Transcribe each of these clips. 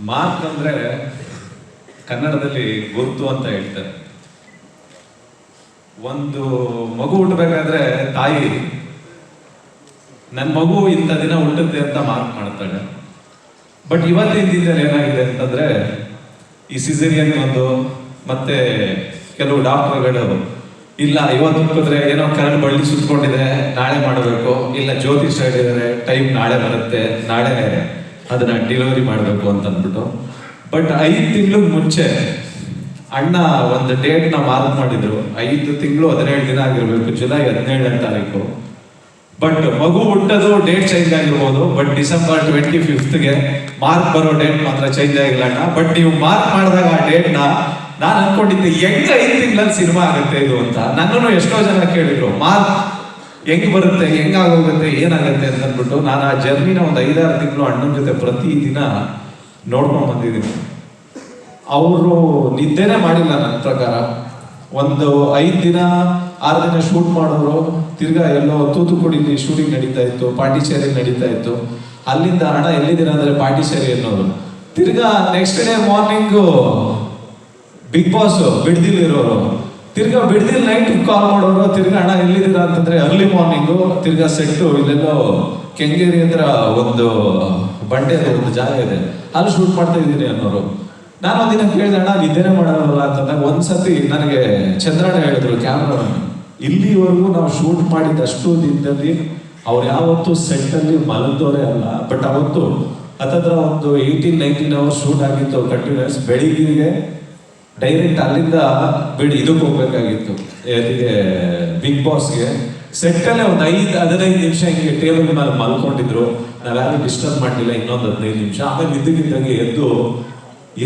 Mark ಅಂದ್ರೆ ಕನ್ನಡದಲ್ಲಿ ಗುರುತು ಅಂತ ಹೇಳ್ತಾರೆ. ಒಂದು ಮಗು ಹುಟ್ಟಬೇಕಾದ್ರೆ ತಾಯಿ ನನ್ನ ಮಗು ಇಂಥ ದಿನ ಹುಟ್ಟುತ್ತೆ ಅಂತ ಮಾರ್ಕ್ ಮಾಡ್ತಾಳೆ. ಬಟ್ ಇವತ್ತಿನ ದಿನದಲ್ಲಿ ಏನಾಗಿದೆ ಅಂತಂದ್ರೆ, ಈ ಸಿಸೇರಿಯನ್ ಒಂದು ಮತ್ತೆ ಕೆಲವು ಡಾಕ್ಟರ್ಗಳು, ಇಲ್ಲ, ಇವತ್ತು ಹುಟ್ಟಿದ್ರೆ ಏನೋ ಕರಣ್ ಬಳ್ಳಿ ಸುತ್ಕೊಂಡಿದೆ, ನಾಳೆ ಮಾಡಬೇಕು. ಇಲ್ಲ ಜ್ಯೋತಿಷ್ ಹೇಳಿದ್ದಾರೆ, ಟೈಮ್ ನಾಳೆ ಬರುತ್ತೆ ನಾಳೆ ಅದನ್ನ ಡೆಲಿವರಿ ಮಾಡಬೇಕು ಅಂತ ಅಂದ್ಬಿಟ್ಟು ಬಟ್ ಐದು ತಿಂಗಳು ಮುಂಚೆ ಅಣ್ಣ ಒಂದು ಡೇಟ್ನ ಮಾರ್ಕ್ ಮಾಡಿದ್ರು. ಐದು ತಿಂಗಳು ಹದಿನೇಳು ದಿನ ಆಗಿರ್ಬೇಕು, ಜುಲೈ ಹದಿನೇಳನೇ ತಾರೀಕು. ಬಟ್ ಮಗು ಹುಟ್ಟೋದು ಡೇಟ್ ಚೇಂಜ್ ಆಗಿರ್ಬೋದು ಬಟ್ ಡಿಸೆಂಬರ್ ಟ್ವೆಂಟಿ ಫಿಫ್ತ್ಗೆ ಮಾರ್ಕ್ ಬರೋ ಡೇಟ್ ಮಾತ್ರ ಚೇಂಜ್ ಆಗಿಲ್ಲ ಅಣ್ಣ. ಬಟ್ ನೀವು ಮಾರ್ಕ್ ಮಾಡಿದಾಗ ಆ ಡೇಟ್ನ ನಾನು ಅನ್ಕೊಂಡಿದ್ದೆ, ಹೆಂಗ ಐದು ತಿಂಗಳಲ್ಲಿ ಸಿನಿಮಾ ಆಗುತ್ತೆ ಇದು ಅಂತ. ನನ್ನನ್ನು ಎಷ್ಟೋ ಜನ ಕೇಳಿದ್ರು, ಮಾರ್ಕ್ ಹೆಂಗ್ ಬರುತ್ತೆ, ಹೆಂಗಾಗೋಗುತ್ತೆ, ಏನಾಗುತ್ತೆ ಅಂತ ಅಂದ್ಬಿಟ್ಟು ನಾನು ಆ ಜರ್ನಿನ ಒಂದು ಐದಾರು ತಿಂಗಳು ಅಣ್ಣನ ಜೊತೆ ಪ್ರತಿ ದಿನ ನೋಡ್ಕೊಂಡು ಬಂದಿದ್ದೀನಿ. ಅವರು ನಿದ್ದೆನೇ ಮಾಡಿಲ್ಲ ನನ್ನ ಪ್ರಕಾರ. ಒಂದು ಐದು ದಿನ, ಆರು ದಿನ ಶೂಟ್ ಮಾಡೋರು, ತಿರ್ಗಾ ಎಲ್ಲೋ ತೂತುಕುಡಿಲಿ ಶೂಟಿಂಗ್ ನಡೀತಾ ಇತ್ತು, ಪಾಂಡಿಚೇರಿ ನಡೀತಾ ಇತ್ತು. ಅಲ್ಲಿಂದ ಹಣ ಎಲ್ಲಿದ್ದೀರಾ ಅಂದರೆ ಪಾಂಡಿಚೇರಿ ಅನ್ನೋರು ತಿರ್ಗಾ next day morning Bigg Boss ಬಿಡ್ದಿಲ್ ಇರೋರು ತಿರ್ಗಾ ಬಿಡ್ದಿಲ್ ನೈಟ್ ಕಾಲ್ ಮಾಡೋರು, ತಿರ್ಗಾ ಅಣ್ಣ ಎಲ್ಲಿದ್ದೀರಾ ಅಂತಂದ್ರೆ ಅರ್ಲಿ ಮಾರ್ನಿಂಗು ತಿರ್ಗಾ ಸೆಟ್ಟು ಇಲ್ಲೆಲ್ಲೋ ಕೆಂಗೇರಿ ಹತ್ರ ಒಂದು ಬಂಡೆ ಒಂದು ಜಾಗ ಇದೆ. ಅಲ್ಲಿ ಶೂಟ್ ಮಾಡ್ತಾ ಇದ್ದೀನಿ ಅನ್ನೋರು. ನಾನು ಒಂದಿನ ಕೇಳಿದೆ, ಅಣ್ಣ ಇದೇನೇ ಮಾಡೋಲ್ಲ ಅಂತಂದಾಗ ಒಂದ್ಸತಿ ನನಗೆ ಚಂದ್ರಣ್ಣ ಹೇಳಿದ್ರು ಕ್ಯಾಮ್ರಾಮನ್ ಇಲ್ಲಿವರೆಗೂ ನಾವು ಶೂಟ್ ಮಾಡಿದಷ್ಟು ದಿನದಲ್ಲಿ ಅವ್ರು ಯಾವತ್ತೂ ಸೆಟ್ ಅಲ್ಲಿ ಮಲಗಿದವರೇ ಅಲ್ಲ. ಬಟ್ ಅವತ್ತು, ಹತ್ತತ್ರ ಒಂದು ಏಯ್ಟೀನ್ ನೈನ್ಟೀನ್ ಅವರ್ಸ್ ಶೂಟ್ ಆಗಿತ್ತು ಕಂಟಿನ್ಯೂಸ್ ಬೆಳಿಗ್ಗೆಗೆ ಡೈರೆಕ್ಟ್ ಅಲ್ಲಿಂದ ಬಿಡಿ, ಇದಕ್ಕೆ ಹೋಗ್ಬೇಕಾಗಿತ್ತು. ಎಲ್ಲಿಗೆ ಬಿಗ್ ಬಾಸ್ಗೆ. ಸೆಟ್ಟಲ್ಲೇ ಒಂದು ಐದು, ಹದಿನೈದು ನಿಮಿಷ ಹಿಂಗೆ ಟೇಬಲ್ ಮೇಲೆ ಮಲ್ಕೊಂಡಿದ್ರು. ನಾವ್ಯಾರು ಡಿಸ್ಟರ್ಬ್ ಮಾಡಲಿಲ್ಲ, ಇನ್ನೊಂದು ಹದಿನೈದು ನಿಮಿಷ. ಆಮೇಲೆ ಇದ್ದಕ್ಕಿದ್ದಂಗೆ ಎದ್ದು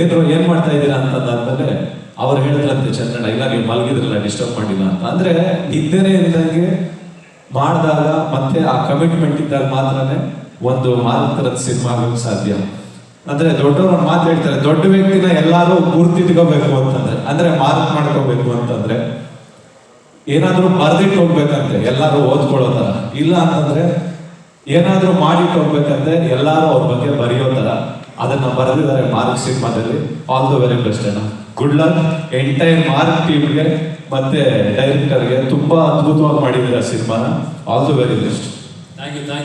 ಏನೋ ಏನು ಮಾಡ್ತಾ ಇದ್ದೀರಾ? ಅಂತಂದಾದ್ಮೇಲೆ ಅವ್ರು ಹೇಳಿದ್ರಂತೆ ಚಂದ್ರಣ್ಣ ಇಲ್ಲ, ನೀವು ಮಲಗಿದ್ರಲ್ಲ ಡಿಸ್ಟರ್ಬ್ ಮಾಡಿಲ್ಲ. ಅಂತ. ಅಂದ್ರೆ ನಿದ್ದೆನೇ ಇದ್ದಂಗೆ ಮಾಡಿದಾಗ ಮತ್ತೆ ಆ ಕಮಿಟ್ಮೆಂಟ್ ಇದ್ದಾಗ ಮಾತ್ರನೇ ಒಂದು ಮಾಲಕರದ ಸಿನಿಮಾ ಆಗೋಕ್ಕೆ ಸಾಧ್ಯ. ಅಂದ್ರೆ ದೊಡ್ಡವರು ಒಂದು ಮಾತು ಹೇಳ್ತಾರೆ, ದೊಡ್ಡ ವ್ಯಕ್ತಿನ ಎಲ್ಲಾರು ಗುರ್ತಿಟ್ಕೋಬೇಕು ಅಂತಂದ್ರೆ. ಅಂದ್ರೆ ಮಾರ್ಕ್ ಮಾಡ್ಕೋಬೇಕು ಅಂತಂದ್ರೆ, ಏನಾದ್ರೂ ಬರ್ದಿಟ್ಟು ಹೋಗ್ಬೇಕಂತೆ, ಎಲ್ಲಾರು ಓದ್ಕೊಳ್ಳೋ ತರ. ಇಲ್ಲ ಅಂತಂದ್ರೆ, ಏನಾದ್ರೂ ಮಾಡಿಟ್ಟು ಹೋಗ್ಬೇಕಂದ್ರೆ ಎಲ್ಲಾರು ಅವ್ರ ಬಗ್ಗೆ ಬರೆಯೋ ತರ. ಅದನ್ನ ಬರೆದಿದ್ದಾರೆ ಮಾರ್ಕ್ ಸಿನಿಮಾದಲ್ಲಿ. ಆಲ್ ದ ವೆರಿ ಬೆಸ್ಟ್ ಅಣ್ಣ. ಗುಡ್ ಲಕ್ ಎಂಟೈರ್ ಮಾರ್ಕ್ ಟೀಮ್ಗೆ ಮತ್ತೆ ಡೈರೆಕ್ಟರ್ಗೆ ತುಂಬಾ ಅದ್ಭುತವಾಗಿ ಮಾಡಿದ್ದೀರಾ ಸಿನಿಮಾನ. All the very best thank you thank